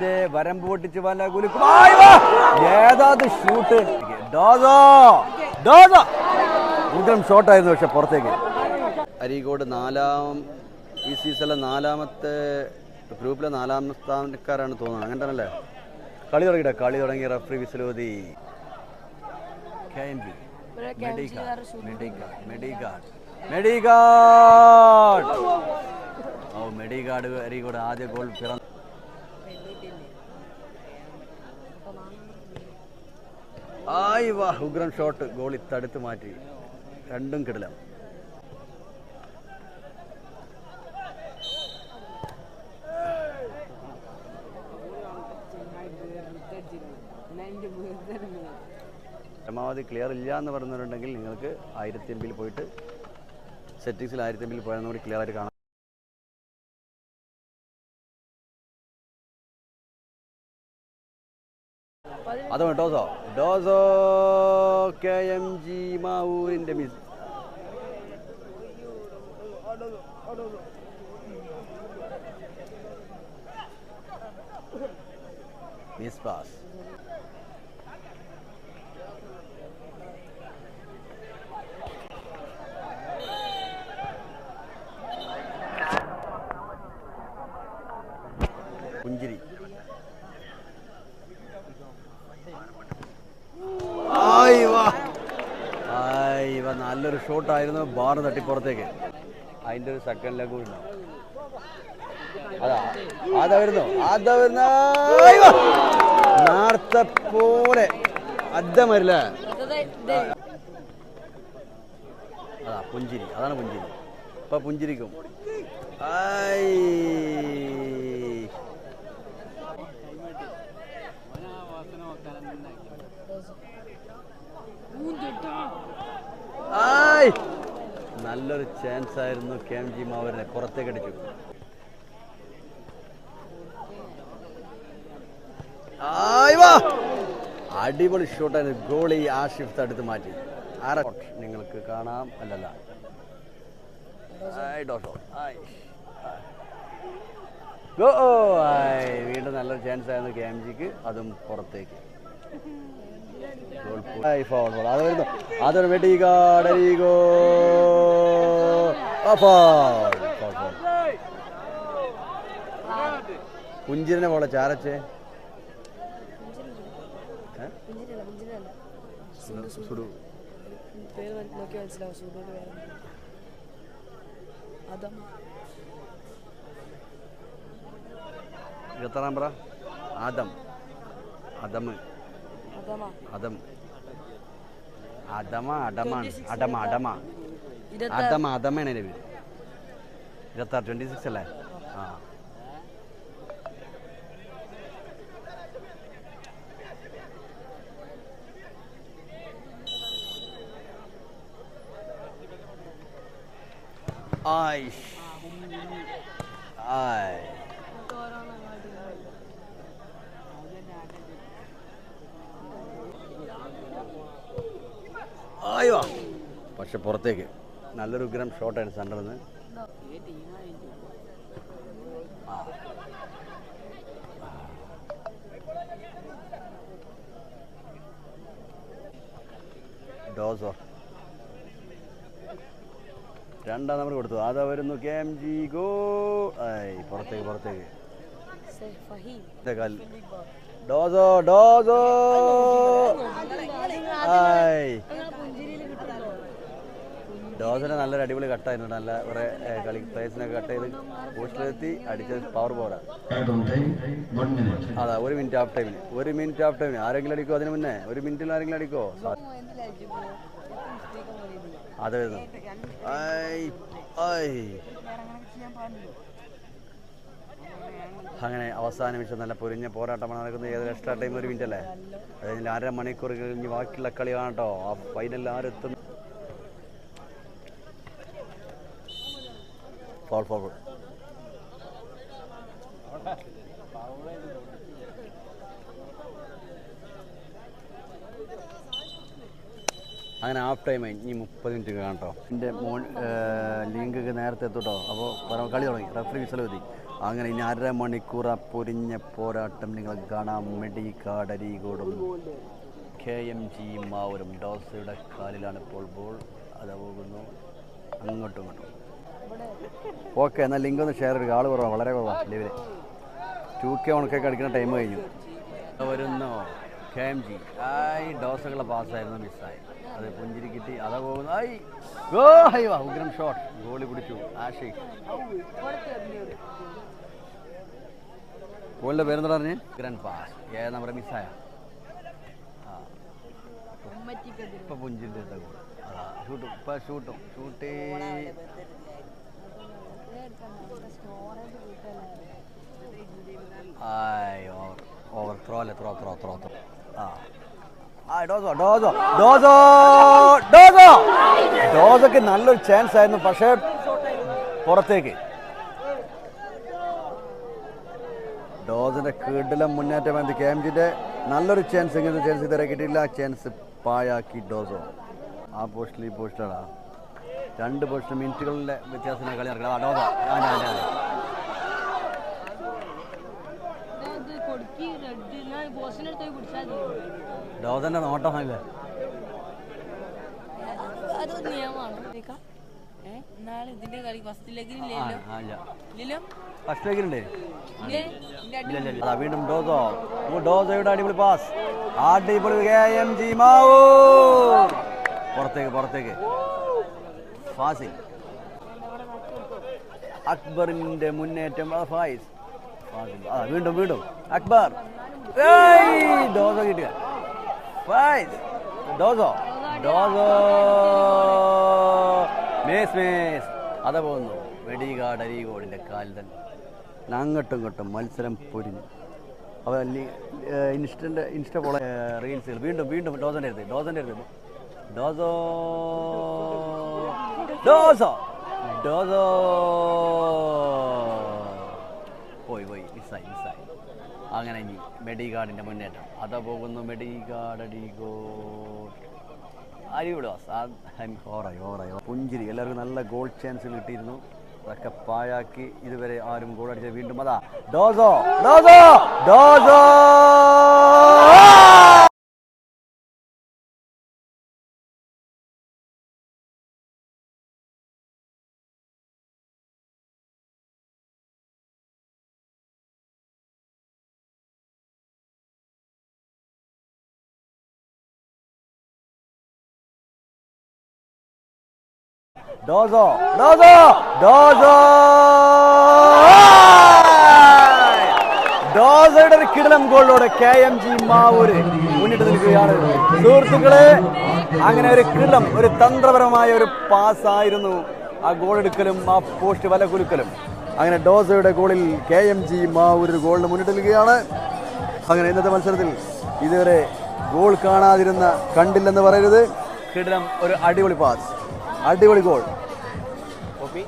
പന്ത് വരമ്പ് പൊട്ടിച്ച് വല കുലുക്കും! ഏതാത് ഷൂട്ട് ഡോസോ ഡോസോ ഉഗ്രം ഷോട്ടായിരുന്നു പക്ഷെ പുറത്തേക്ക്. അരീക്കോട് നാലാം ഈ സീസണിലെ നാലാമത്തെ ഗ്രൂപ്പിലെ നാലാമത്തെ സ്ഥാനക്കാരാണ് തോന്നുന്നത്. അങ്ങനെ തന്നെയല്ലേ കളി തുടങ്ങിയിട്ട്? കളി തുടങ്ങി റഫറി വിസിലോതി ഓ മെഡിഗാർഡ് അരീക്കോട് ആദ്യ ഗോൾ പിറന്നു ആയി വാ. ഉഗ്രൻ ഷോട്ട് ഗോളി തടുത്ത് മാറ്റി. രണ്ടും കിടില. പരമാവധി ക്ലിയർ ഇല്ല എന്ന് പറയുന്നവരുണ്ടെങ്കിൽ നിങ്ങൾക്ക് ആയിരത്തി എൺപിൽ പോയിട്ട് സെറ്റിങ്സിൽ ആയിരത്തി എമ്പിൽ പോയാൽ കൂടി ക്ലിയർ ആയിട്ട് കാണാം. അതാണ് Dosso Dosso K M G മാവൂരിന്റെ miss. Miss pass പുഞ്ചിരി ആയ് വാ. ആയ് വാ. നല്ലൊരു ഷോട്ടായിരുന്നു ബാർ തട്ടിപ്പുറത്തേക്ക്. അതിന്റെ ഒരു സെക്കൻഡ് ലെഗ്. അതാ അതാ വരുന്നു അതാ വരുന്ന നേരത്തെ പോലെ. അddമല്ലേ അതാ പുഞ്ചിരി. അതാണ് പുഞ്ചിരി. ഇപ്പൊ പുഞ്ചിരിക്കും. ആയ് ആയ് നല്ലൊരു ചാൻസ് ആയിരുന്നു കെ എം ജി മാവരനെ പുറത്തേക്ക് അടിച്ചു. അടിപൊളി ഷോട്ടായിരുന്നു ഗോളി ആഷിഫ് തടുത്ത് മാറ്റി. ആരെ നിങ്ങൾക്ക് കാണാം. അല്ലല്ല. വീണ്ടും നല്ലൊരു ചാൻസ് ആയിരുന്നു കെ എം ജിക്ക്. അതും പുറത്തേക്ക്. ഫോൾ ഫോൾ അത് വരുന്നു അതൊരു ഫോൾ പുഞ്ചിരിനെ പോലെ ചാരച്ചേ? സുഡു- പേര് നോക്കി മനസ്സിലാവും സൂര്യയുടെ പേര് അതം ഇരുപത്താറാം പറ ആദം അതമാ అదమ్ అదమా ట్వంటీ సిక్స్ అలా ఆయ్ പക്ഷെ പുറത്തേക്ക് നല്ലൊരു ഉഗ്രം ഷോട്ടാണ് സെന്ററിൽ നിന്ന് ഡോസോ രണ്ടാം നമ്പർ കൊടുത്തു അതാ വരുന്നു കെ എം ജി ഗോ ആയി പുറത്തേക്ക് പുറത്തേക്ക് ഡോസോ ഡോസോ ആയി ഡോസിന് നല്ലൊരു അടിപൊളി കട്ടായിരുന്നു. നല്ല കുറെ കളി പ്ലേസിനൊക്കെ കട്ട് ചെയ്ത് പോസ്റ്റിലെത്തി അടിച്ചത് പവർ minute. അതാ ഒരു മിനിറ്റ് ഹാഫ് ടൈമിന് ഒരു മിനിറ്റ് ഹാഫ് ടൈമിന് ആരെങ്കിലും അടിക്കോ അതിന് മുന്നേ? ഒരു മിനിറ്റിൽ ആരെങ്കിലും അടിക്കോ അതെ. അങ്ങനെ അവസാന നിമിഷം നല്ല പൊരിഞ്ഞ പോരാട്ടമാണ് നടക്കുന്നത്. ഏത് എക്സ്ട്രാ ടൈം ഒരു മിനിറ്റ് അല്ലേ? അതായത് കഴിഞ്ഞ് അര മണിക്കൂർ കഴിഞ്ഞ് ബാക്കിയുള്ള കളിയാണ് കേട്ടോ ആ ഫൈനലിൽ ആരെത്തും ഫോൾ ഫോർവേഡ് അങ്ങനെ ഹാഫ് ടൈം ഇനി മുപ്പത് മിനിറ്റ് കാണട്ടോ. എന്റെ മോൺ ലിങ്ക് നേരത്തെ എത്തുട്ടോ. അപ്പോൾ കളി തുടങ്ങി. റഫറി വിസൽ എത്തി അങ്ങനെ ഇനി അര മണിക്കൂർ ആ പൊരിഞ്ഞ പോരാട്ടം നിങ്ങൾ കാണാം. മെഡിക്കാട് അരീകോടും കെ എം ജി മാവൂരും. ഡോസയുടെ കാലിലാണ് ഇപ്പോൾ ബോൾ അത് പോകുന്നു. അങ്ങോട്ടും ഇങ്ങോട്ടും. ഓക്കെ എന്നാൽ ലിങ്ക് ഒന്ന് ഷെയർ ചെയ്യുക ആൾ കുറവാണ് വളരെ കുറവാണ് ലീവിൽ ടു കെ ഉണക്കൊക്കെ അടിക്കുന്ന ടൈം കഴിഞ്ഞു. വരുന്നു? കെ എം ജി ആയി ഡോസകളുടെ പാസ്സായിരുന്നു മിസ്സായി അത് പുഞ്ചിരി കിട്ടി അതാ പോകുന്നു ആയി ഗോ ഹൈ വാ ഉഗ്രം ഷോട്ട് ഗോളി പിടിച്ചു ആഷി ഗോളിന്റെ പേരെന്താ പറഞ്ഞ്? ഉഗ്രൻ പാസ് ഏ നമ്മുടെ മിസ്സായ ഇപ്പൊ പുഞ്ചിരി ഷൂട്ടും ഇപ്പൊ ഷൂട്ടും ഷൂട്ടേ over throw throw throw throw ആ. ആ ഡോസോ ഡോസോ ഡോസോ ഡോസോ. ഡോസോക്ക് നല്ലൊരു ചാൻസ് ആയിരുന്നു പക്ഷേ പുറത്തേക്ക്. ഡോസിന്റെ കീടിലും മുന്നേറ്റം എന്ത് കെ എം ജിന്റെ നല്ലൊരു ചാൻസ് ഇങ്ങനത്തെ ചാൻസ് ഇതുവരെ കിട്ടിയില്ല ചാൻസ് പായാക്കി ഡോസോ. ആ പോസ്റ്റിൽ ഈ പോസ്റ്റിലാണ് രണ്ട് പോഷൻ മിനിറ്റുകളിലെ വ്യത്യാസത്തിന് കളി ഇറക്കുന്നത് ആ ഡോദന്റെ ആ ഞാൻ ഞാൻ കൊടുക്കി റെഡ് ഞാൻ ബോസിനടുത്ത് പോയി പിടിച്ചാൽ ഡോസന്റെ നോട്ടം അത് നിയമമാണ്. നാളെ ഇതിന്റെ കളി ഫസ്റ്റ് ഫസ്റ്റ്. അതാ വീണ്ടും ഡോസോ. ഓ, ഡോസോയുടെ അടിപൊളി പാസ് അടിപൊളി കെ എം ജി മാവൂ പുറത്തേക്ക് പുറത്തേക്ക്. ഫാസിൽ. അക്ബറിന്റെ മുന്നേറ്റം ഫായിസ്. ഫാസിൽ. ആ വീണ്ടും വീണ്ടും. അക്ബർ. ദോശ ഡോസോ കിട്ടിയ. ഫായിസ്. ഡോസോ ഡോസോ മേസ് മേസ്. അത പോകുന്നു. വെടികാട് അരീകോടിന്റെ കാലിൽ തന്നെ അങ്ങോട്ടും ഇങ്ങോട്ടും മത്സരം പൊരിഞ്ഞു. അവ ഇൻസ്റ്റന്റ് ഇൻസ്റ്റ പോലെ റീൽസുകൾ. വീണ്ടും വീണ്ടും ഡോസന്റെ അടുത്ത് ഡോസന്റെ അടുത്ത്. ഡോസോ ഡോസോ ഡോസോ പോയി പോയി. മിസ്സായി മിസ്സായി. അങ്ങനെ ഇനി മെഡിഗാർഡിന്റെ മുന്നേറ്റം. അതാ പോകുന്നു മെഡിഗാർഡ് അടിഗോ അടിപൊളി ഓറായി ഓറായി. പുഞ്ചിരി. എല്ലാവർക്കും നല്ല ഗോൾ ചാൻസ് കിട്ടിയിരുന്നു. അതൊക്കെ പാഴാക്കി ഇതുവരെ ആരും ഗോൾ അടിച്ച വീണ്ടും അതാ. ഡോസോ ഡോസോ ഡോസോ ഡോസോ ഡോസോ ഡോസോ ഡോസയുടെ ഒരു കിടലം ഗോളിലൂടെ കെ എം ജി മാവൂര് മുന്നിട്ട് നിൽക്കുകയാണ്. സുഹൃത്തുക്കളെ അങ്ങനെ ഒരു കിടലം ഒരു തന്ത്രപരമായ ഒരു പാസ് ആയിരുന്നു ആ ഗോൾ എടുക്കലും ആ പോസ്റ്റ് വല കുലുക്കലും അങ്ങനെ ഡോസയുടെ ഗോളിൽ കെ എം ജി മാവൂര് ഗോളിന് മുന്നിട്ട് നിൽക്കുകയാണ്. അങ്ങനെ ഇന്നത്തെ മത്സരത്തിൽ ഇതുവരെ ഗോൾ കാണാതിരുന്ന കണ്ടില്ലെന്ന് പറയരുത്. കിടലം ഒരു അടിപൊളി പാസ് അടിപൊളി ഗോൾ കോപ്പി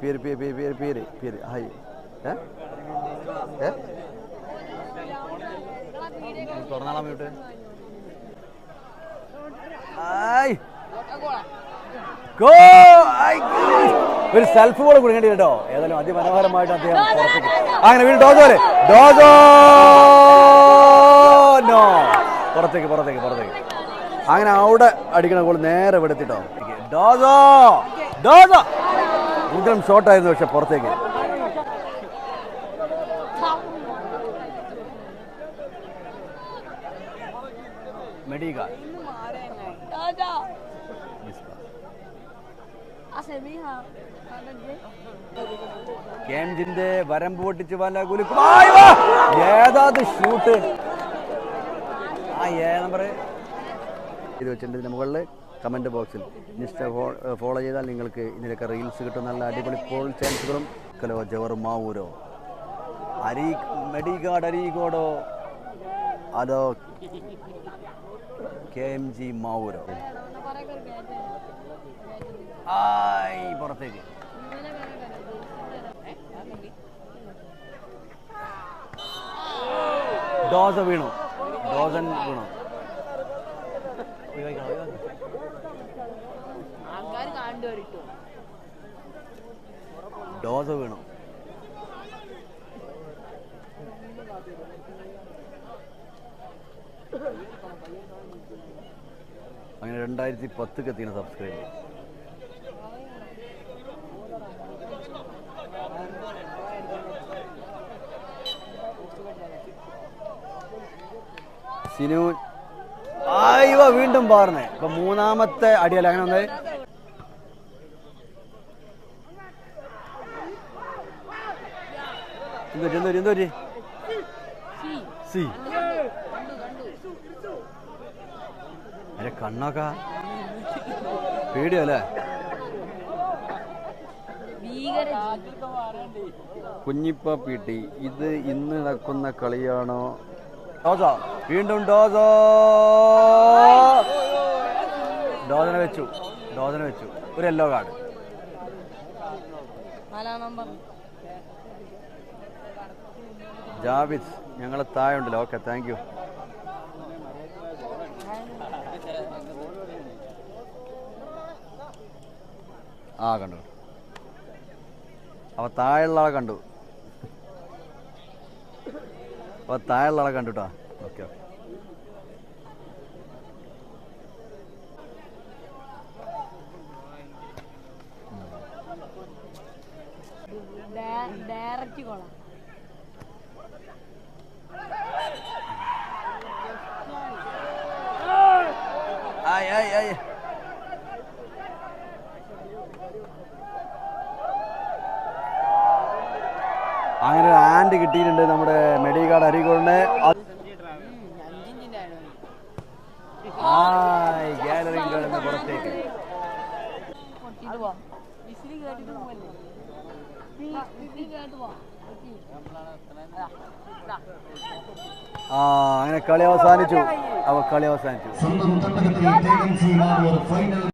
പേര് പേര് പേര് പേര് പേര് പേര്. ഹായ് ഏ? തുറന്നാളാ മ്യൂട്ട് ഹായ് ഗോ ഒരു സെൽഫ് ഗോൾ കൊടുക്കേണ്ടി കേട്ടോ. ഏതായാലും അതിമനോഹരമായിട്ട് അദ്ദേഹം പുറത്തേക്ക് അങ്ങനെ വീണ്ടും ഡോസോ ഡോസോ നോ പുറത്തേക്ക് പുറത്തേക്ക് പുറത്തേക്ക്. അങ്ങനെ അവിടെ അടിക്കണ ഗോൾ നേരെ വെടുത്തിട്ടോ ഡോസോ ഡോസോ ഉഗ്രം ഷോട്ടായിരുന്നു പക്ഷെ പുറത്തേക്ക്. മെഡിക. കേംജിന്റെ വരമ്പ് പൊട്ടിച്ച് വല്ല കുലുക്കും! ഏതാത് ഷൂട്ട് ആ ഏ നമ്പർ ഇരുപത്തിരണ്ടിന് മുകളിൽ കമന്റ് ബോക്സിൽ ഇൻസ്റ്റ ഫോളോ ചെയ്താൽ നിങ്ങൾക്ക് ഇതിലൊക്കെ റീൽസ് കിട്ടും. നല്ല അടിപൊളി പോൾ ചാൻസുകളും കലോ ജവർ മാവൂരോ? അരീ മെഡിഗാഡ് അരീഗോഡോ? അതോ കെ എം ജി മാവൂരോ? ആയി പുറത്തേക്ക്. ദോശ വീണു. ദോശൻ വീണു. ദോശ വീണു. അങ്ങനെ രണ്ടായിരത്തി പത്തൊക്കെ എത്തിയാണ് സബ്സ്ക്രൈബ് ചെയ്യുന്നത് സിനു ആയിവ വീണ്ടും പാർന്നേ. ഇപ്പൊ മൂന്നാമത്തെ അടിയല്ല. അങ്ങനെ ഒന്ന് എന്തോരി എന്തോരി എന്തോരി സി. അരെ കണ്ണൊക്ക. പേടിയല്ലേ? കുഞ്ഞിപ്പ പി ടി ഇത് ഇന്ന് നടക്കുന്ന കളിയാണോ? ഡോസോ. വീണ്ടും ഡോസോ. ഡോസന വെച്ചു. ഡോസന വെച്ചു. ഒരു യെല്ലോ കാർഡ്. ജാവിസ് ജാവിദ് ഞങ്ങളെ താഴെ ഉണ്ടല്ലോ ഓക്കെ താങ്ക് യു ആ കണ്ടു. അവ താഴെയുള്ള ആളെ കണ്ടു. അവ താഴെയുള്ള ആളെ കണ്ടു കേട്ടോ ഓക്കെ ഓക്കെ. ഡയറക്റ്റ് കൊള്ളാം ആയ് ആയ് ആയ് അങ്ങനെ ഒരു ആൻഡ് കിട്ടിയിട്ടുണ്ട് നമ്മുടെ മെഡിക്കാട് അരീക്കോടിനെ അഞ്ചിഞ്ചിന്റെ ആയ് ഗാലറി കിടന്ന് പുറത്തേക്ക് പൊട്ടിട്ട് പോവാം നമ്മുടെ കേട്ട് പോവാം ആ അങ്ങനെ കളി അവസാനിച്ചു. അവ കളി അവസാനിച്ചു.